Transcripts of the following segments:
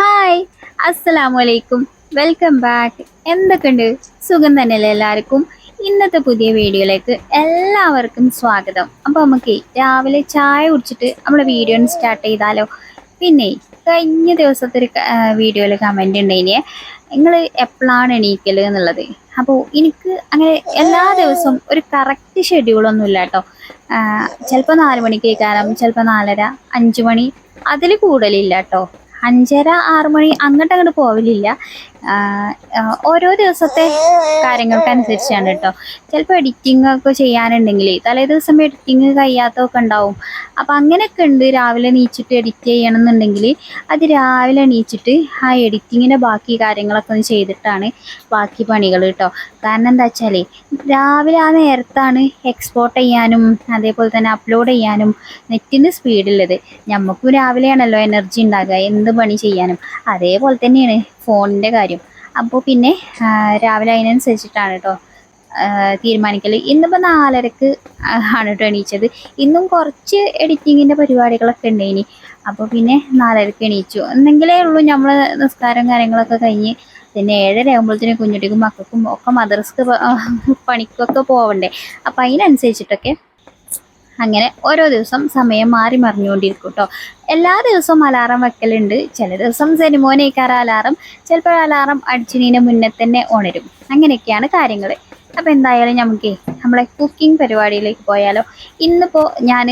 Hi അസ്സലാമു അലൈക്കും welcome back എന്തൊക്കെയുണ്ട്? സുഖം തന്നെയല്ലേ എല്ലാവർക്കും? ഇന്നത്തെ പുതിയ വീഡിയോയിലേക്ക് എല്ലാവർക്കും സ്വാഗതം. അപ്പോൾ നമുക്ക് രാവിലെ ചായ കുടിച്ചിട്ട് നമ്മുടെ വീഡിയോ സ്റ്റാർട്ട് ചെയ്താലോ? പിന്നെ കഴിഞ്ഞ ദിവസത്തെ ഒരു വീഡിയോയിൽ കമന്റ് ഉണ്ടായിനെ നിങ്ങൾ എപ്പോഴാണ് എണീക്കൽ എന്നുള്ളത്? അപ്പോൾ എനിക്ക് അങ്ങനെ എല്ലാ ദിവസവും ഒരു കറക്റ്റ് ഷെഡ്യൂളൊന്നും ഇല്ല കേട്ടോ. ചിലപ്പോൾ നാല് മണിക്ക് കയറാം ചിലപ്പോൾ നാലര അഞ്ച് മണി അതിൽ കൂടുതലില്ല കേട്ടോ. അഞ്ചര ആറ് മണി അങ്ങോട്ട് അങ്ങോട്ട് പോവലില്ല. ഓരോ ദിവസത്തെ കാര്യങ്ങൾക്കനുസരിച്ചാണ് കേട്ടോ. ചിലപ്പോൾ എഡിറ്റിംഗ് ഒക്കെ ചെയ്യാനുണ്ടെങ്കിൽ തലേ ദിവസം എഡിറ്റിംഗ് കഴിയാത്തതൊക്കെ ഉണ്ടാവും. അപ്പം അങ്ങനെയൊക്കെ ഉണ്ട്. രാവിലെ നീച്ചിട്ട് എഡിറ്റ് ചെയ്യണം എന്നുണ്ടെങ്കിൽ അത് രാവിലെ നീച്ചിട്ട് ആ എഡിറ്റിങ്ങിന്റെ ബാക്കി കാര്യങ്ങളൊക്കെ ഒന്ന് ചെയ്തിട്ടാണ് ബാക്കി പണികൾ കേട്ടോ. കാരണം എന്താ വെച്ചാൽ രാവിലെ ആ നേരത്താണ് എക്സ്പോർട്ട് ചെയ്യാനും അതേപോലെ തന്നെ അപ്ലോഡ് ചെയ്യാനും നെറ്റിന് സ്പീഡുള്ളത് നമുക്കും രാവിലെയാണല്ലോ എനർജി ഉണ്ടാകുക. എന്ത് പണി ചെയ്യാനും. അതേപോലെ തന്നെയാണ് ഫോണിന്റെ കാര്യം. അപ്പോൾ പിന്നെ രാവിലെ അതിനനുസരിച്ചിട്ടാണ് കേട്ടോ തീരുമാനിക്കൽ ഇന്നിപ്പോൾ നാലരക്ക് ആണ് കേട്ടോ എണീച്ചത്. ഇന്നും കുറച്ച് എഡിറ്റിങ്ങിന്റെ പരിപാടികളൊക്കെ ഉണ്ടായിനി അപ്പോൾ പിന്നെ നാലരക്ക് എണീച്ചു. എന്നെങ്കിലേ ഉള്ളൂ നമ്മൾ നിസ്കാരം കാര്യങ്ങളൊക്കെ കഴിഞ്ഞ് പിന്നെ ഏഴര ആകുമ്പോഴത്തേനും കുഞ്ഞുട്ടിക്കും മക്കൾക്കും ഒക്കെ മദ്രസ്ക്ക് പ- പണിക്കൊക്കെ പോവണ്ടേ. അപ്പം അതിനനുസരിച്ചിട്ടൊക്കെ അങ്ങനെ ഓരോ ദിവസം സമയം മാറി മറിഞ്ഞുകൊണ്ടിരിക്കും കേട്ടോ എല്ലാ ദിവസവും അലാറം വെക്കലുണ്ട്. ചില ദിവസം സെനിമോനേക്കാറ് അലാറം ചിലപ്പോൾ അലാറം അടിച്ചിനീന് മുന്നേ തന്നെ ഉണരും. അങ്ങനെയൊക്കെയാണ് കാര്യങ്ങൾ അപ്പോൾ എന്തായാലും നമുക്ക് നമ്മളെ കുക്കിംഗ് പരിപാടിയിലേക്ക് പോയാലോ. ഇന്നിപ്പോൾ ഞാൻ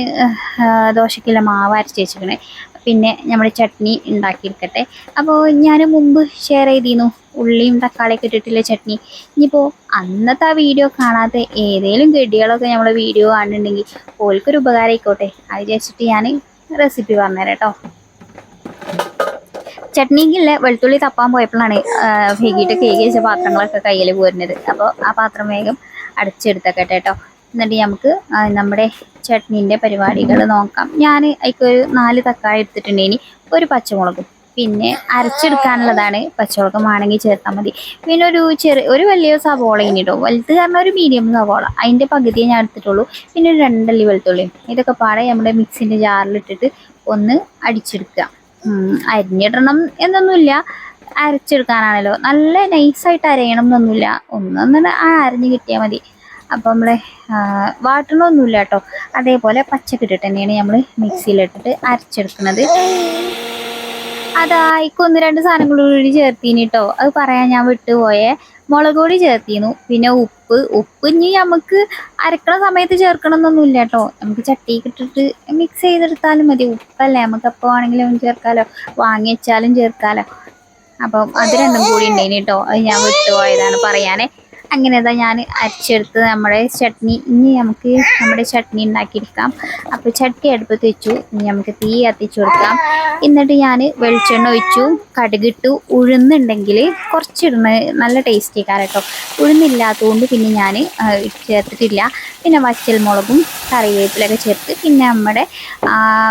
ദോശയ്ക്കുള്ള മാവ് അരച്ച് വെച്ചിരിക്കണേ പിന്നെ നമ്മുടെ ചട്നി ഉണ്ടാക്കിയിരിക്കട്ടെ. അപ്പോൾ ഞാൻ മുമ്പ് ഷെയർ ചെയ്തിരുന്നു ഉള്ളിയും തക്കാളിയൊക്കെ ഇട്ടിട്ടുള്ള ചട്നി? ഇനിയിപ്പോൾ അന്നത്തെ ആ വീഡിയോ കാണാത്ത ഏതെങ്കിലും ഗഡികളൊക്കെ നമ്മൾ വീഡിയോ കാണുന്നുണ്ടെങ്കിൽ ഓൽക്കൊരു ഉപകാരം ആയിക്കോട്ടെ അത് വിചാരിച്ചിട്ട് ഞാൻ റെസിപ്പി പറഞ്ഞുതരാം കേട്ടോ. ചട്നിക്കില്ല വെളുത്തുള്ളി തപ്പാൻ പോയപ്പോഴാണ് വൈകിട്ട് കേക്ക് വെച്ച പാത്രങ്ങളൊക്കെ കയ്യിൽ പോരുന്നത്. അപ്പോൾ ആ പാത്രം വേഗം അടച്ചെടുത്തേക്കട്ടെ കേട്ടോ. എന്നിട്ട് നമുക്ക് നമ്മുടെ ചട്നീന്റെ പരിപാടികൾ നോക്കാം. ഞാൻ അതിക്കൊരു നാല് തക്കാളി എടുത്തിട്ടുണ്ടെങ്കിൽ ഒരു പച്ചമുളകും. പിന്നെ അരച്ചെടുക്കാനുള്ളതാണ്. പച്ചമുളക് ആണെങ്കിൽ ചേർത്താൽ മതി. പിന്നെ ഒരു ചെറിയ ഒരു വലിയ സവോള ഇനിട്ടോ വലുത് കാരണം ഒരു മീഡിയം സവോള. അതിന്റെ പകുതിയെ ഞാൻ എടുത്തിട്ടുള്ളൂ. പിന്നെ ഒരു രണ്ടല്ലി വെളുത്തുള്ളി ഇതൊക്കെ പാടെ നമ്മുടെ മിക്സിന്റെ ജാറിലിട്ടിട്ട് ഒന്ന് അടിച്ചെടുക്കുക. അരിഞ്ഞിടണം എന്നൊന്നുമില്ല. അരച്ചെടുക്കാനാണല്ലോ. നല്ല നൈസായിട്ട് അരയണം എന്നൊന്നുമില്ല. ഒന്നൊന്നും ആ അരഞ്ഞ് കിട്ടിയാൽ മതി. അപ്പോൾ നമ്മൾ വാട്ടണമൊന്നുമില്ല കേട്ടോ. അതേപോലെ പച്ചക്കിട്ടിട്ട് തന്നെയാണ് നമ്മൾ മിക്സിയിലിട്ടിട്ട് അരച്ചെടുക്കുന്നത് അതായിക്ക് ഒന്ന് രണ്ട് സാധനങ്ങൾ കൂടി ചേർത്തീന് കേട്ടോ അത് പറയാൻ ഞാൻ വിട്ടുപോയേ മുളക് പൊടി ചേർത്തിന്നു പിന്നെ ഉപ്പ്. ഉപ്പ് ഇനി നമുക്ക് അരക്കണ സമയത്ത് ചേർക്കണം എന്നൊന്നുമില്ല കേട്ടോ നമുക്ക് ചട്ടിക്ക് ഇട്ടിട്ട് മിക്സ് ചെയ്തെടുത്താലും മതി. ഉപ്പല്ലേ. നമുക്ക് എപ്പോൾ വേണമെങ്കിലും ചേർക്കാലോ. വാങ്ങി വെച്ചാലും ചേർക്കാലോ. അപ്പം അത് രണ്ടും കൂടി ഉണ്ടായിന് കേട്ടോ അത് ഞാൻ വിട്ടുപോയതാണ് പറയാനേ. അങ്ങനെ ഞാൻ അരച്ചെടുത്ത് നമ്മുടെ ചട്നി. ഇനി നമുക്ക് നമ്മുടെ ചട്നി ഉണ്ടാക്കിയെടുക്കാം. അപ്പോൾ ചട്ടി അടുപ്പത്ത് വെച്ചു. ഇനി നമുക്ക് തീ കത്തിച്ചു കൊടുക്കാം. എന്നിട്ട് ഞാൻ വെളിച്ചെണ്ണ ഒഴിച്ചു. കടുകിട്ടു ഉഴുന്നുണ്ടെങ്കിൽ കുറച്ചിടുന്ന നല്ല ടേസ്റ്റി കാരട്ടോ ഉഴുന്നില്ലാത്തതുകൊണ്ട് പിന്നെ ഞാൻ ചേർത്തിട്ടില്ല. പിന്നെ വച്ചൽ മുളകും കറിവേപ്പിലൊക്കെ ചേർത്ത് പിന്നെ നമ്മുടെ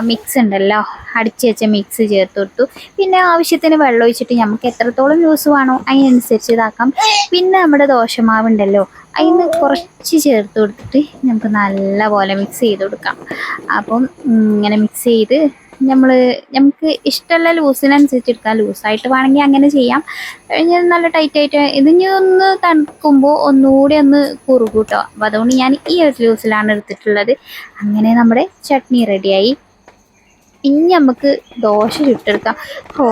മിക്സ് ഉണ്ടല്ലോ. അടിച്ച് വെച്ച മിക്സ് ചേർത്ത് കൊടുത്തു. പിന്നെ ആവശ്യത്തിന് വെള്ളം ഒഴിച്ചിട്ട് നമുക്ക് എത്രത്തോളം ജ്യൂസ് വേണോ അതിനനുസരിച്ച് ഇതാക്കാം. പിന്നെ നമ്മുടെ ദോശമാവ് ഉണ്ടല്ലോ അതിന് കുറച്ച് ചേർത്ത് കൊടുത്തിട്ട് നമുക്ക് നല്ലപോലെ മിക്സ് ചെയ്ത് കൊടുക്കാം. അപ്പം ഇങ്ങനെ മിക്സ് ചെയ്ത് നമ്മൾ നമുക്ക് ഇഷ്ടമുള്ള ലൂസിനനുസരിച്ച് എടുക്കാം. ലൂസായിട്ട് വേണമെങ്കിൽ അങ്ങനെ ചെയ്യാം. കഴിഞ്ഞ് നല്ല ടൈറ്റായിട്ട് ഇത് ഇനി ഒന്ന് തണുക്കുമ്പോൾ ഒന്നുകൂടി ഒന്ന് കുറുകൂട്ടോ അപ്പോൾ അപ്പം അതുകൊണ്ട് ഞാൻ ഈ ഒരു ലൂസിലാണ് എടുത്തിട്ടുള്ളത്. അങ്ങനെ നമ്മുടെ ചട്നി റെഡിയായി ഇനി നമുക്ക് ദോശ ചുട്ടെടുക്കാം. ഓ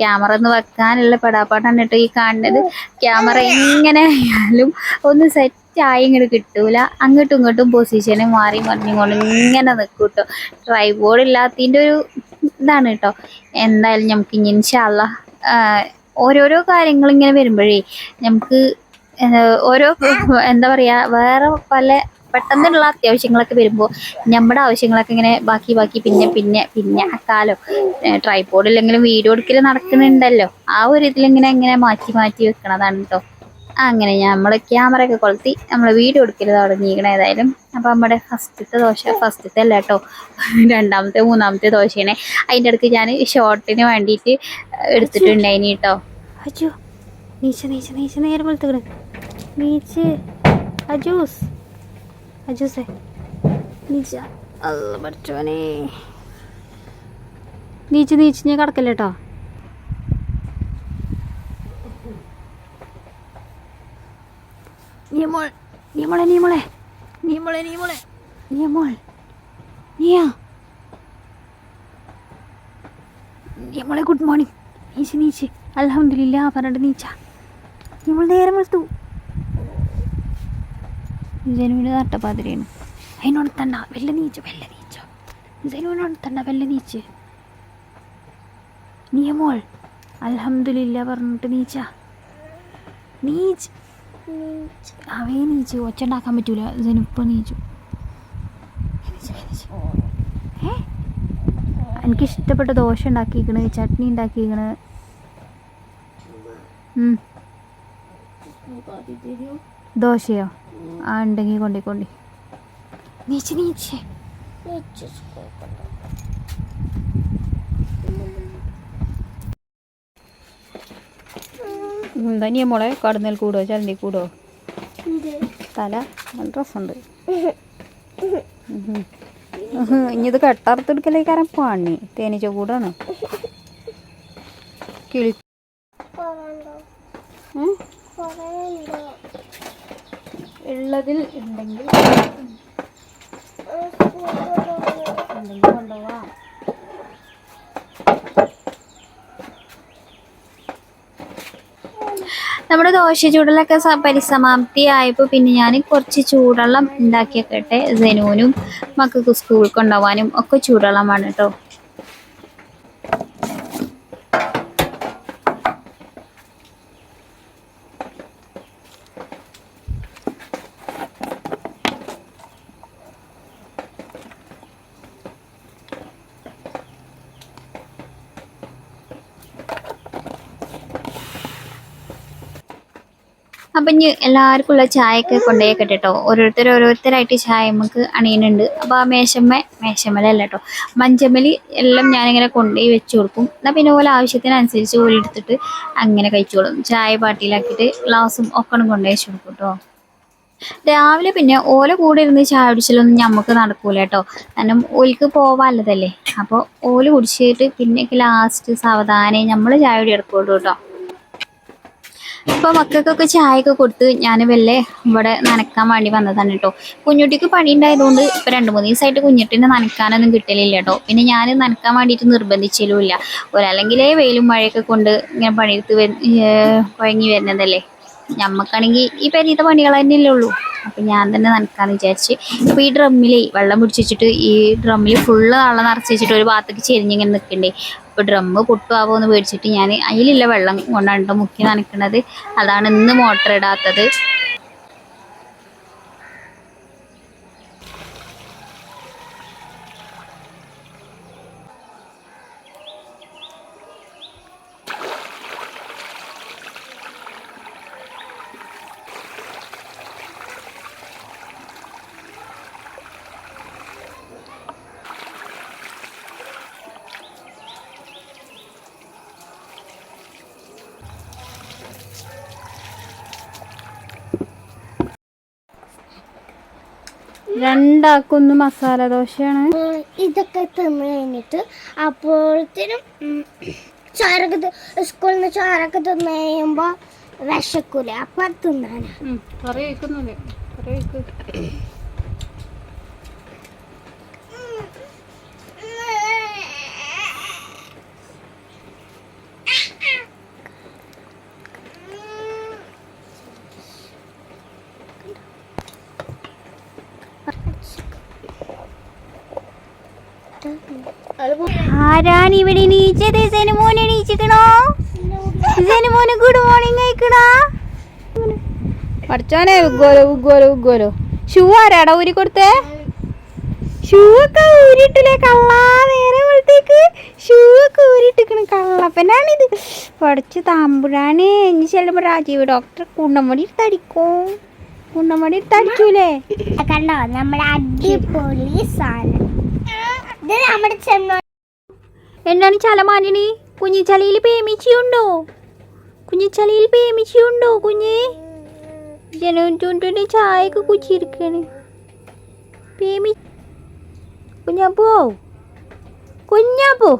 ക്യാമറ ഒന്ന് വെക്കാനുള്ള പെടാപ്പാട്ടാണ് കേട്ടോ ഈ കാണുന്നത്. ക്യാമറ എങ്ങനെ ആയാലും ഒന്ന് സെറ്റ് ആയി ഇങ്ങോട്ട് കിട്ടൂല. അങ്ങോട്ടും ഇങ്ങോട്ടും പൊസിഷന് മാറി മറിഞ്ഞുകൊണ്ട് ഇങ്ങനെ നിൽക്കും കേട്ടോ. ട്രൈബോർഡ് ഇല്ലാത്തതിന്റെ ഒരു ഇതാണ് കേട്ടോ. എന്തായാലും നമുക്ക് ഇനി ഇൻഷാല്ല ഓരോരോ കാര്യങ്ങൾ ഇങ്ങനെ വരുമ്പോഴേ നമുക്ക് ഓരോ എന്താ പറയുക വേറെ പല പെട്ടെന്നുള്ള അത്യാവശ്യങ്ങളൊക്കെ വരുമ്പോൾ നമ്മുടെ ആവശ്യങ്ങളൊക്കെ ഇങ്ങനെ ബാക്കി ബാക്കി പിന്നെ പിന്നെ പിന്നെ ആക്കാലോ ട്രൈപോഡില്ലെങ്കിലും വീഡിയോ എടുക്കൽ നടക്കുന്നുണ്ടല്ലോ. ആ ഒരു ഇതിലിങ്ങനെ ഇങ്ങനെ മാറ്റി മാറ്റി വെക്കണതാണ് കേട്ടോ അങ്ങനെ നമ്മൾ ക്യാമറ ഒക്കെ കൊളുത്തി നമ്മൾ വീഡിയോ എടുക്കൽ തുടങ്ങിയിരിക്കണം ഏതായാലും. അപ്പോൾ നമ്മുടെ ഫസ്റ്റത്തെ ദോശ ഫസ്റ്റത്തെ അല്ല കേട്ടോ രണ്ടാമത്തെ മൂന്നാമത്തെ ദോശയാണ്. അതിന്റെ അടുത്ത് ഞാൻ ഷോർട്ടിന് വേണ്ടിയിട്ട് എടുത്തിട്ടുണ്ടായിനി കേട്ടോ അജു നീച്ച നീച്ച നീച്ച നേരെ പോലത്തെ നീച്ച്. അജൂസ് അജൂസേ നീച്ച. അല്ല പഠിച്ചവനെ നീച്ച് നീച്ച് ഞാൻ കിടക്കല്ലേ കേട്ടോ നീമോൾ നീമോളെ നീമോളെ നീമോളെ നീമോളെ നീമോൾ നീയാ നീമോളെ ഗുഡ് മോർണിംഗ്. നീച്ച് നീച്ച്. അലഹമില്ല പറഞ്ഞിട്ട് നീച്ച. നീമോൾ നേരം വെളുത്തു ജനുവിന് നട്ടപ്പാതിരിയാണ് അതിനോടത്തണ്ട വെല്ല നീച്ച വെല്ല നീച്ചോ. ജനുവിനോടത്തണ്ട വെല്ല നീച്ച്. നിയമോൾ അലഹമില്ല പറഞ്ഞിട്ട് നീച്ച. നീച്ച്. അവേ നീച്ചു. ഒച്ച ഉണ്ടാക്കാൻ പറ്റൂല ജനുപ്പം നീച്ചു. ഏ? എനിക്ക് ഇഷ്ടപ്പെട്ട ദോശ ഉണ്ടാക്കിയിരിക്കണ് ചട്നി ഉണ്ടാക്കിയിരിക്കണ്. ദോശയോ? ആ ഉണ്ടെങ്കിൽ കൊണ്ടേ നീച്ച് നീച്ച്. എന്താ നീ മോളെ കടന്നൽ കൂടോ ചലന്തി കൂടോ? തല നല്ല രസമുണ്ട്. ഇനി ഇത് കെട്ടറുത്തെടുക്കലേക്കാരൻ പണി. തേനീച്ച കൂടാണ്. കിളി ഉള്ളതിൽ ഉണ്ടെങ്കിൽ കൊണ്ടുപോവാം നമ്മുടെ ദോശ ചൂടലൊക്കെ പരിസമാപ്തി ആയപ്പോൾ പിന്നെ ഞാൻ കുറച്ച് ചൂടുവെള്ളം ഉണ്ടാക്കിയൊക്കെ ജനുവിനും മക്കൾക്ക് സ്കൂളിൽ കൊണ്ടുപോകാനും ഒക്കെ ചൂടുവെള്ളമാണ് കേട്ടോ അപ്പം ഇനി എല്ലാവർക്കും ഉള്ള ചായയൊക്കെ കൊണ്ടുപോയി കേട്ടോ ഓരോരുത്തർ ഓരോരുത്തരായിട്ട് ചായ നമുക്ക് അണിയുന്നുണ്ട്. അപ്പോൾ ആ മേശമ്മ മേശമ്മലല്ല കേട്ടോ മഞ്ചമ്മലി എല്ലാം ഞാനിങ്ങനെ കൊണ്ടുപോയി വെച്ച് കൊടുക്കും. എന്നാൽ പിന്നെ പോലെ ആവശ്യത്തിനനുസരിച്ച് ഓല എടുത്തിട്ട് അങ്ങനെ കഴിച്ചോളും. ചായ പാട്ടിയിലാക്കിയിട്ട് ഗ്ലാസും ഒക്കെ കൊണ്ടുപോയി വെച്ച് കൊടുക്കും കേട്ടോ രാവിലെ പിന്നെ ഓല കൂടെ ഇരുന്ന് ചായ കുടിച്ചാലൊന്നും ഞമ്മക്ക് നടക്കൂല കേട്ടോ കാരണം ഓൽക്ക് പോവാല്ലതല്ലേ അപ്പോൾ ഓൽ കുടിച്ചിട്ട് പിന്നെ ലാസ്റ്റ് സാവധാനം നമ്മൾ ചായ കൂടി എടുക്കുള്ളൂ കേട്ടോ ഇപ്പൊ മക്കൾക്കൊക്കെ ചായയൊക്കെ കൊടുത്ത് ഞാൻ വല്ലേ ഇവിടെ നനക്കാൻ വേണ്ടി വന്നതാണ് കേട്ടോ കുഞ്ഞുട്ടിക്ക് പണി ഉണ്ടായതുകൊണ്ട് ഇപ്പൊ രണ്ടു മൂന്ന് ദിവസമായിട്ട് കുഞ്ഞുട്ടിനെ നനക്കാനൊന്നും കിട്ടലില്ല കേട്ടോ പിന്നെ ഞാൻ നനക്കാൻ വേണ്ടിയിട്ട് നിർബന്ധിച്ചിലുമില്ല. ഒരല്ലെങ്കിലേ വെയിലും മഴയൊക്കെ കൊണ്ട് ഇങ്ങനെ പണിയെടുത്ത് വഴങ്ങി വരുന്നതല്ലേ. ഞമ്മക്കാണെങ്കിൽ ഈ പരിത പണികൾ തന്നെയല്ലേ ഉള്ളൂ. അപ്പൊ ഞാൻ തന്നെ നനക്കാന്ന് വിചാരിച്ച് ഇപ്പൊ ഈ ഡ്രമ്മിലേ വെള്ളം പിടിച്ച് വെച്ചിട്ട് ഈ ഡ്രമ്മിൽ ഫുള്ള് വെള്ളം നിറച്ച് വെച്ചിട്ട് ഒരു ഭാഗത്തേക്ക് ചെരിഞ്ഞിങ്ങനെ നിൽക്കണ്ടേ അപ്പോൾ ഡ്രമ്മ് പൊട്ടുമാവോ എന്ന് പേടിച്ചിട്ട് ഞാൻ അതിലുള്ള വെള്ളം കൊണ്ടാണ് മുക്കി നനക്കുന്നത് അതാണ് ഇന്ന് മോട്ടർ ഇടാത്തത്. രണ്ടാക്കൊന്ന് മസാല ദോശയാണ്. ഇതൊക്കെ തിന്നു കഴിഞ്ഞിട്ട് അപ്പോഴത്തേനും തി- സ്കൂളിൽ നിന്ന് ചോറൊക്കെ തിന്നു കഴിയുമ്പോ വിശക്കൂലേ? അപ്പൊ തിന്നാനാ. കുറേ കഴിക്കുന്നില്ലേ. കുറേ ആരാണ് ഇവിടെ നീച്ചത് സെനുമോനെ നീച്ചിക്കണോ സെനുമോന് ഗുഡ് മോർണിംഗ് കഴിക്കണോ പഠിച്ചോനെ ഉഗ്ഗോലോ ഉഗ്ഗോലോ ഉഗ്ഗോലോ. ഷൂ ആരാടാ ഊരി കൊടുത്തേ? ഷൂ ഒക്കെ ഊരിട്ടില്ലേ കള്ളാ നേരെ പോലത്തേക്ക് ഷൂ ഒക്കെ ഊരിട്ടിക്കണ് കള്ളപ്പനാണിത്. പഠിച്ച് താമ്പുഴാണ് ഇനി ചെല്ലുമ്പോ രാജീവ് ഡോക്ടർ കുണ്ടമടി എടുത്തടിക്കും കുണ്ടമടി തടിക്കൂലേ കണ്ടോ നമ്മുടെ അടിപൊളി സാധനം. ഇത് നമ്മുടെ ചെമ്മ എന്താണ് ചലമാനിനി? കുഞ്ഞിച്ചലയിൽ പേമിച്ചിയുണ്ടോ? കുഞ്ഞിച്ചലയിൽ പേമിച്ചിയുണ്ടോ കുഞ്ഞ്? ജനുവിന്റെ ചായക്ക് കുച്ചിരിക്കണ്. പേമി കുഞ്ഞാപ്പോ? കുഞ്ഞാപ്പോ?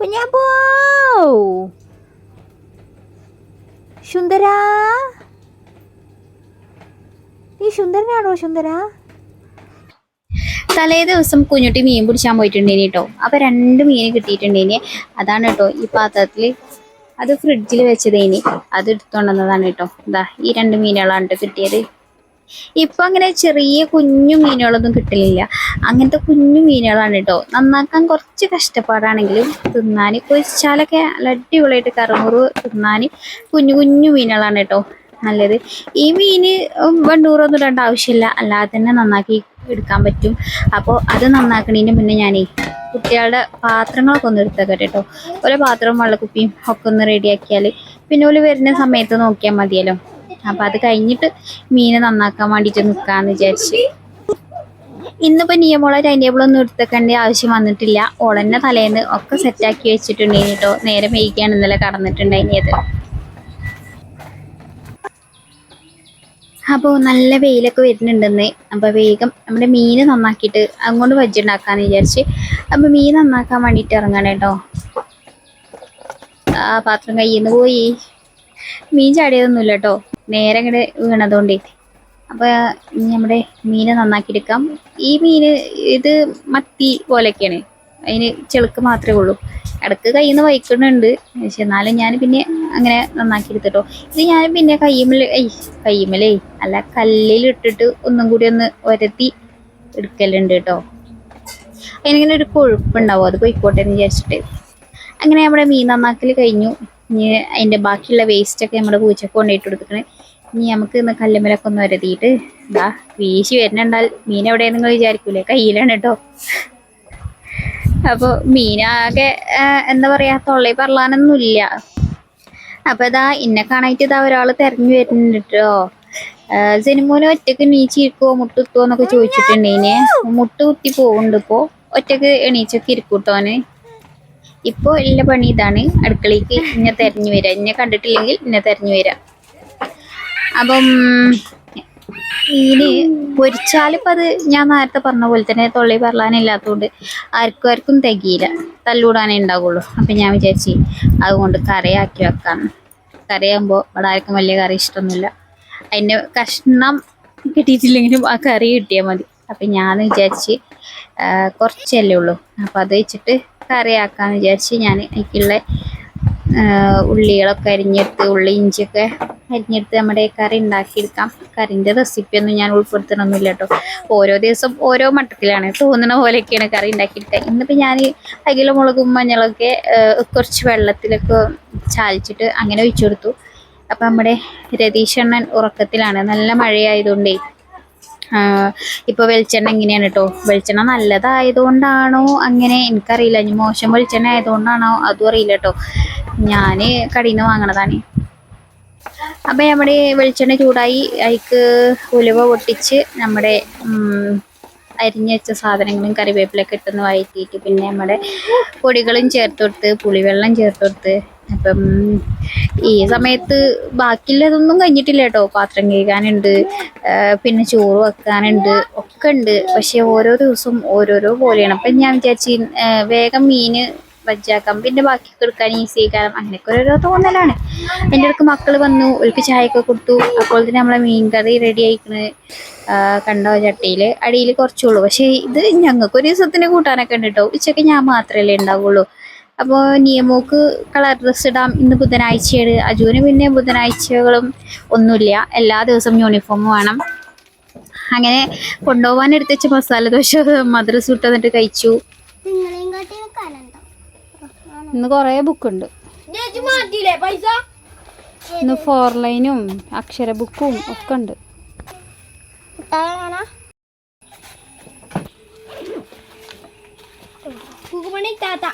കുഞ്ഞാപ്പോ? സുന്ദരാ? നീ സുന്ദരനാണോ സുന്ദര? തലേ ദിവസം കുഞ്ഞുട്ടി മീൻ പിടിച്ചാൻ പോയിട്ടുണ്ടേനി കേട്ടോ അപ്പൊ രണ്ട് മീൻ കിട്ടിയിട്ടുണ്ടേനി. അതാണ് കേട്ടോ ഈ പാത്രത്തിൽ അത് ഫ്രിഡ്ജിൽ വെച്ചതേനി. അത് എടുത്തോണ്ടെന്നതാണ് കേട്ടോ എന്താ ഈ രണ്ട് മീനുകളാണ് ട്ടോ കിട്ടിയത്. ഇപ്പൊ അങ്ങനെ ചെറിയ കുഞ്ഞു മീനുകളൊന്നും കിട്ടലില്ല. അങ്ങനത്തെ കുഞ്ഞു മീനുകളാണ് കേട്ടോ നന്നാക്കാൻ കുറച്ച് കഷ്ടപ്പാടാണെങ്കിലും തിന്നാൻ പൊരിച്ചാലൊക്കെ നല്ല അടിപൊളിയായിട്ട് കറുമുറു തിന്നാൻ കുഞ്ഞു കുഞ്ഞു മീനുകളാണ് കേട്ടോ നല്ലത്. ഈ മീന് വണ്ടൂറൊന്നും ഇടേണ്ട ആവശ്യമില്ല. അല്ലാതെ തന്നെ നന്നാക്കി എടുക്കാൻ പറ്റും. അപ്പോൾ അത് നന്നാക്കണതിന് മുന്നേ ഞാനേ കുട്ടികളുടെ പാത്രങ്ങളൊക്കെ ഒന്ന് എടുത്തേക്കട്ടെ കേട്ടോ ഓരോ പാത്രവും വെള്ളക്കുപ്പിയും ഒക്കെ ഒന്ന് റെഡിയാക്കിയാൽ പിന്നെ ഓൽ വരുന്ന സമയത്ത് നോക്കിയാൽ മതിയല്ലോ. അപ്പം അത് കഴിഞ്ഞിട്ട് മീനെ നന്നാക്കാൻ വേണ്ടിയിട്ട് നിൽക്കാമെന്ന് വിചാരിച്ച്. ഇന്നിപ്പോൾ നിയമോളെ ടൈം ടേബിളൊന്നും എടുത്തേക്കേണ്ട ആവശ്യം വന്നിട്ടില്ല. ഓളന്നെ തലേന്ന് ഒക്കെ സെറ്റാക്കി വെച്ചിട്ടുണ്ടെങ്കിൽ കേട്ടോ നേരെ മേയ്ക്കാണ് ഇന്നലെ കടന്നിട്ടുണ്ടായിനിയത് അപ്പോൾ നല്ല വെയിലൊക്കെ വരുന്നുണ്ടെന്ന്. അപ്പോൾ വേഗം നമ്മുടെ മീൻ നന്നാക്കിയിട്ട് അങ്ങോട്ട് വജ്ജുണ്ടാക്കാന്ന് വിചാരിച്ച്. അപ്പോൾ മീൻ നന്നാക്കാൻ വേണ്ടിയിട്ട് ഇറങ്ങണം കേട്ടോ. ആ പാത്രം കയ്യിൽ നിന്ന് പോയി. മീൻ ചാടിയതൊന്നുമില്ല കേട്ടോ. നേരെ ഇങ്ങോട്ട് വീണതുകൊണ്ടേ അപ്പോൾ നമ്മുടെ മീൻ നന്നാക്കിയെടുക്കാം. ഈ മീൻ ഇത് മത്തി പോലെയൊക്കെയാണ്. അതിന് ചെളുക്ക് മാത്രമേ ഉള്ളൂ. ഇടയ്ക്ക് കയ്യിൽ നിന്ന് വയ്ക്കുന്നുണ്ട് പക്ഷെ എന്നാലും ഞാൻ പിന്നെ അങ്ങനെ നന്നാക്കി എടുത്തിട്ടോ ഇത് ഞാൻ പിന്നെ കയ്യുമ്മൽ കയ്യുമ്മലേ അല്ല കല്ലിൽ ഇട്ടിട്ട് ഒന്നും കൂടി ഒന്ന് ഒരത്തി എടുക്കലുണ്ട് കേട്ടോ. അതിനിങ്ങനെ ഒരു കൊഴുപ്പുണ്ടാവും. അത് പോയിക്കോട്ടെ എന്ന് വിചാരിച്ചിട്ട്. അങ്ങനെ നമ്മുടെ മീൻ നന്നാക്കൽ കഴിഞ്ഞു. ഇനി അതിന്റെ ബാക്കിയുള്ള വേസ്റ്റൊക്കെ നമ്മുടെ പൂച്ചക്ക് കൊണ്ടുപോയിട്ട് കൊടുത്തിട്ട് ഇനി നമുക്ക് ഇന്ന് കല്ലുമ്മലൊക്കെ ഒന്ന് വരതിയിട്ട് ഇതാ വീശി വരുന്നുണ്ടാൽ മീൻ എവിടെയെന്ന് നിങ്ങൾ വിചാരിക്കൂലേ? കയ്യിലാണ് കേട്ടോ. അപ്പോൾ മീനാകെ എന്താ പറയാ തൊള്ളി പറലാനൊന്നുമില്ല. അപ്പൊ ഇതാ എന്നെ കാണായിട്ട് ഇതാ ഒരാൾ തെരഞ്ഞു വരുന്നുണ്ട് കേട്ടോ സിനിമോന് ഒറ്റയ്ക്ക് എണീച്ചിരിക്കോ മുട്ടുത്തോ എന്നൊക്കെ ചോദിച്ചിട്ടുണ്ടേനെ മുട്ട് കുത്തി പോകുന്നുണ്ട് ഇപ്പോ. ഒറ്റയ്ക്ക് എണീച്ചൊക്കെ ഇരിക്കൂട്ടോന് ഇപ്പൊ എല്ലാ പണി ഇതാണ്. അടുക്കളയ്ക്ക് ഇന്നെ തെരഞ്ഞു വരാം. ഇന്നെ കണ്ടിട്ടില്ലെങ്കിൽ ഇന്നെ തെരഞ്ഞു വരാം. അപ്പം മീന് പൊരിച്ചാലിപ്പോ അത് ഞാൻ നേരത്തെ പറഞ്ഞ പോലെ തന്നെ തൊള്ളി പറലാനില്ലാത്തതുകൊണ്ട് ആർക്കും ആർക്കും തികയില്ല. തല്ലൂടാനേ ഉണ്ടാവുള്ളൂ. അപ്പൊ ഞാൻ വിചാരിച്ചു അതുകൊണ്ട് കറിയാക്കി വെക്കാം. കറിയാകുമ്പോൾ ഇവിടെ ആർക്കും വലിയ കറി ഇഷ്ടമൊന്നുമില്ല. അതിന്റെ കഷ്ണം കിട്ടിയിട്ടില്ലെങ്കിലും ആ കറി കിട്ടിയാൽ മതി. അപ്പം ഞാൻ വിചാരിച്ചു കുറച്ചല്ലേ ഉള്ളൂ. അപ്പം അത് വെച്ചിട്ട് കറിയാക്കാന്ന് വിചാരിച്ച് ഞാൻ എനിക്കുള്ള ഉള്ളികളൊക്കെ അരിഞ്ഞെടുത്ത് ഉള്ളി ഇഞ്ചിയൊക്കെ അരിഞ്ഞെടുത്ത് നമ്മുടെ കറി ഉണ്ടാക്കിയെടുക്കാം. കറിന്റെ റെസിപ്പി ഒന്നും ഞാൻ ഉൾപ്പെടുത്തണമൊന്നുമില്ല കേട്ടോ. ഓരോ ദിവസം ഓരോ മട്ടത്തിലാണ് തോന്നുന്ന പോലെയൊക്കെയാണ് കറി ഉണ്ടാക്കിയെടുക്കുക. ഇന്നിപ്പോൾ ഞാൻ അകില മുളകും മഞ്ഞളൊക്കെ കുറച്ച് വെള്ളത്തിലൊക്കെ ചാലിച്ചിട്ട് അങ്ങനെ ഒഴിച്ചു കൊടുത്തു. അപ്പം നമ്മുടെ രതീഷണ്ണൻ ഉറക്കത്തിലാണ്. നല്ല മഴയായതുകൊണ്ടേ ഇപ്പോൾ വെളിച്ചെണ്ണ എങ്ങനെയാണ് കേട്ടോ. വെളിച്ചെണ്ണ നല്ലതായതുകൊണ്ടാണോ അങ്ങനെ എനിക്കറിയില്ല. ഇനി മോശം വെളിച്ചെണ്ണ ആയതുകൊണ്ടാണോ അതും അറിയില്ല കേട്ടോ. ഞാൻ കടയിൽ വാങ്ങണതാണ്. അപ്പം നമ്മുടെ വെളിച്ചെണ്ണ ചൂടായി അതിക്ക് ഉലുവ പൊട്ടിച്ച് നമ്മുടെ അരിഞ്ഞു വെച്ച സാധനങ്ങളും കറിവേപ്പിലൊക്കെ ഇട്ടൊന്ന് വഴറ്റിയിട്ട് പിന്നെ നമ്മുടെ പൊടികളും ചേർത്ത് കൊടുത്ത് പുളിവെള്ളം ചേർത്ത് കൊടുത്ത് അപ്പം ഈ സമയത്ത് ബാക്കിയുള്ളതൊന്നും കഴിഞ്ഞിട്ടില്ല കേട്ടോ. പാത്രം കഴുകാനുണ്ട് പിന്നെ ചോറ് വെക്കാനുണ്ട് ഒക്കെ ഉണ്ട്. പക്ഷെ ഓരോ ദിവസവും ഓരോരോ പോലെയാണ്. അപ്പം ഞാൻ വിചാരിച്ചു വേഗം മീന് വജ്ജാക്കാം. പിന്നെ ബാക്കി കൊടുക്കാൻ ഈസി ആക്കാം അങ്ങനെയൊക്കെ ഓരോ തോന്നലാണ്. എന്റെ അടുക്ക് മക്കൾ വന്നു. ഒരിക്കൽ ചായയൊക്കെ കൊടുത്തു. അപ്പോൾ തന്നെ നമ്മളെ മീൻ കറി റെഡി ആയിക്കണ്. കണ്ടോ ചട്ടിയിൽ അടിയിൽ കുറച്ചുള്ളൂ. പക്ഷേ ഇത് ഞങ്ങൾക്ക് ഒരു ദിവസത്തിന് കൂട്ടാനൊക്കെ ഉണ്ട് കേട്ടോ ഉച്ചയ്ക്ക് ഞാൻ മാത്രമല്ലേ ഉണ്ടാവുള്ളൂ. അപ്പോൾ നിയമോക്ക് കളർ ഡ്രസ്സ് ഇടാം. ഇന്ന് ബുധനാഴ്ചയാണ്. അജുവിന് പിന്നെ ബുധനാഴ്ചകളും ഒന്നുമില്ല. എല്ലാ ദിവസവും യൂണിഫോം വേണം. അങ്ങനെ കൊണ്ടുപോകാൻ എടുത്തുവെച്ച മസാല ദോശ മദ്രസ് സൂട്ട് എന്നിട്ട് കഴിച്ചു. ഇന്ന് കുറേ ബുക്കുണ്ട്. ഇന്ന് ഫോർ ലൈനും അക്ഷര ബുക്കും ഒക്കെ ഉണ്ട് കുക്കുമണി താത്ത.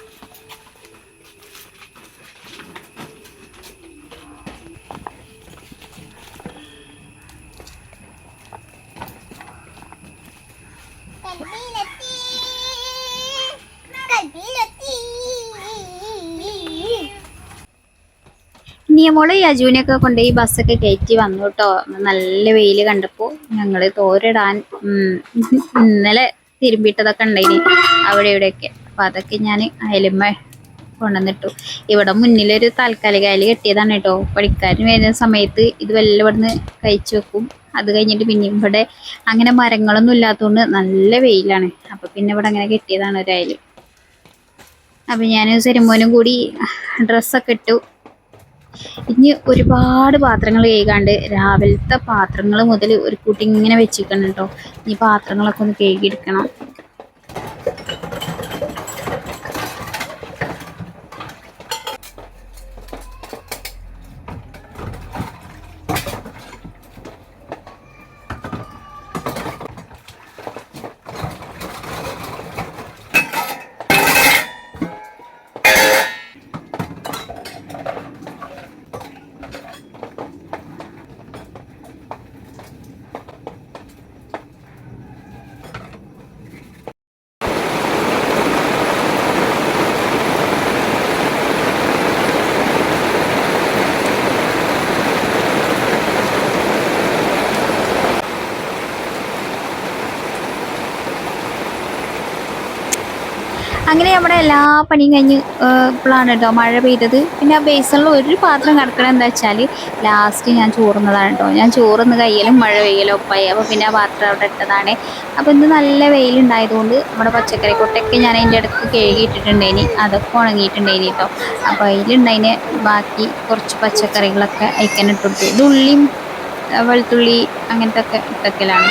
നിയമോൾ യജുവിനെയൊക്കെ കൊണ്ട് ഈ ബസ്സൊക്കെ കയറ്റി വന്നു കേട്ടോ നല്ല വെയിൽ കണ്ടപ്പോൾ ഞങ്ങൾ തോരിടാൻ ഇന്നലെ തിരുമ്പിട്ടതൊക്കെ ഉണ്ടായിനി അവിടെ ഇവിടെയൊക്കെ. അപ്പൊ അതൊക്കെ ഞാൻ അയലുമ്മ കൊണ്ടുവന്നിട്ടു. ഇവിടെ മുന്നിലൊരു താൽക്കാലിക അയൽ കെട്ടിയതാണ് കേട്ടോ പണിക്കാരൻ വരുന്ന സമയത്ത് ഇത് വല്ല ഇവിടുന്ന് കഴിച്ചു വെക്കും. അത് കഴിഞ്ഞിട്ട് പിന്നെ ഇവിടെ അങ്ങനെ മരങ്ങളൊന്നും ഇല്ലാത്തതുകൊണ്ട് നല്ല വെയിലാണ്. അപ്പൊ പിന്നെ ഇവിടെ അങ്ങനെ കെട്ടിയതാണ് ഒരു അയൽ. അപ്പൊ ഞാൻ സെരുമോനും കൂടി ഡ്രസ്സൊക്കെ ഇട്ടു. ഇനി ഒരുപാട് പാത്രങ്ങൾ കഴുകാണ്ട് രാവിലത്തെ പാത്രങ്ങൾ മുതൽ ഒരു കൂട്ടി ഇങ്ങനെ വെച്ചിരിക്കണം കേട്ടോ ഇനി പാത്രങ്ങളൊക്കെ ഒന്ന് കഴുകിയെടുക്കണം. അങ്ങനെ നമ്മുടെ എല്ലാ പണിയും കഴിഞ്ഞ് ഇപ്പോഴാണ് കേട്ടോ മഴ പെയ്തത്. പിന്നെ ആ ബേസണിൽ ഒരു പാത്രം കിടക്കണം എന്താ വെച്ചാൽ ലാസ്റ്റ് ഞാൻ ചോറുന്നതാണ് കേട്ടോ ഞാൻ ചോറുന്ന് കയ്യലും മഴ പെയ്യലും ഒപ്പായി. അപ്പോൾ പിന്നെ ആ പാത്രം അവിടെ ഇട്ടതാണ്. അപ്പോൾ ഇന്ന് നല്ല വെയിലുണ്ടായതുകൊണ്ട് നമ്മുടെ പച്ചക്കറി കൊട്ടയൊക്കെ ഞാൻ അതിന്റെ ഇടയ്ക്ക് കഴുകിയിട്ടിട്ടുണ്ടേനി അതൊക്കെ ഉണങ്ങിയിട്ടുണ്ടേനി കേട്ടോ അപ്പോൾ അതിലുണ്ടതിന് ബാക്കി കുറച്ച് പച്ചക്കറികളൊക്കെ അയക്കാൻ ഇട്ടിട്ടു. ഇത് ഉള്ളിയും വെളുത്തുള്ളി അങ്ങനത്തെ ഒക്കെ ഇട്ടൊക്കെയാണ്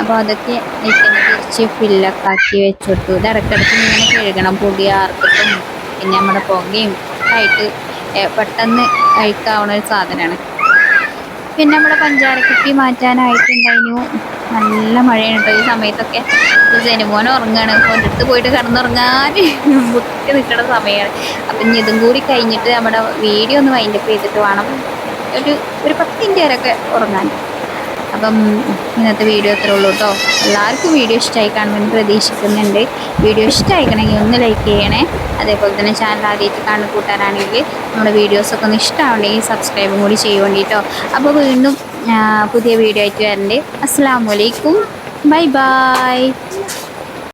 അപ്പോൾ അതൊക്കെ അതിന് തിരിച്ച് ഫില്ലൊക്കെ ആക്കി വെച്ചിട്ടു. ഇത് ഇടയ്ക്കിടയ്ക്ക് ഇങ്ങനെ കഴുകണം. പൊടി ആർത്തിട്ടും പിന്നെ നമ്മുടെ പുകയും ആയിട്ട് പെട്ടെന്ന് കഴിക്കാവുന്ന ഒരു സാധനമാണ്. പിന്നെ നമ്മുടെ മാറ്റാനായിട്ട് മാറ്റാനായിട്ടുണ്ടായിരുന്നു. നല്ല മഴയാണ് കേട്ടോ ഈ സമയത്തൊക്കെ. ജനുമോൻ ഉറങ്ങാണ്. അടുത്ത് പോയിട്ട് കിടന്നുറങ്ങാൻ മുട്ടി നിൽക്കുന്ന സമയമാണ്. അപ്പം ഇനി ഇതും കൂടി കഴിഞ്ഞിട്ട് നമ്മുടെ വീഡിയോ ഒന്ന് വൈൻഡപ്പ് ചെയ്തിട്ട് വേണം. ഒരു ഒരു പത്തിന്റെ വരെയൊക്കെ ഉറങ്ങാൻ. അപ്പം ഇന്നത്തെ വീഡിയോ അത്രേ ഉള്ളൂ കേട്ടോ. എല്ലാവർക്കും വീഡിയോ ഇഷ്ടമായി കാണുമെന്ന് പ്രതീക്ഷിക്കുന്നുണ്ട്. വീഡിയോ ഇഷ്ടമായിക്കണമെങ്കിൽ ഒന്ന് ലൈക്ക് ചെയ്യണേ. അതേപോലെ തന്നെ ചാനൽ ആദ്യമായിട്ട് കാണുന്ന കൂട്ടാനാണെങ്കിൽ നമ്മുടെ വീഡിയോസൊക്കെ ഒന്ന് ഇഷ്ടമാവുണ്ടെങ്കിൽ സബ്സ്ക്രൈബും കൂടി ചെയ്യുവേണ്ടി കേട്ടോ. അപ്പോൾ വീണ്ടും പുതിയ വീഡിയോ ആയിട്ട് വരണ്ട്. അസ്സാം വലൈക്കും ബൈ ബൈ.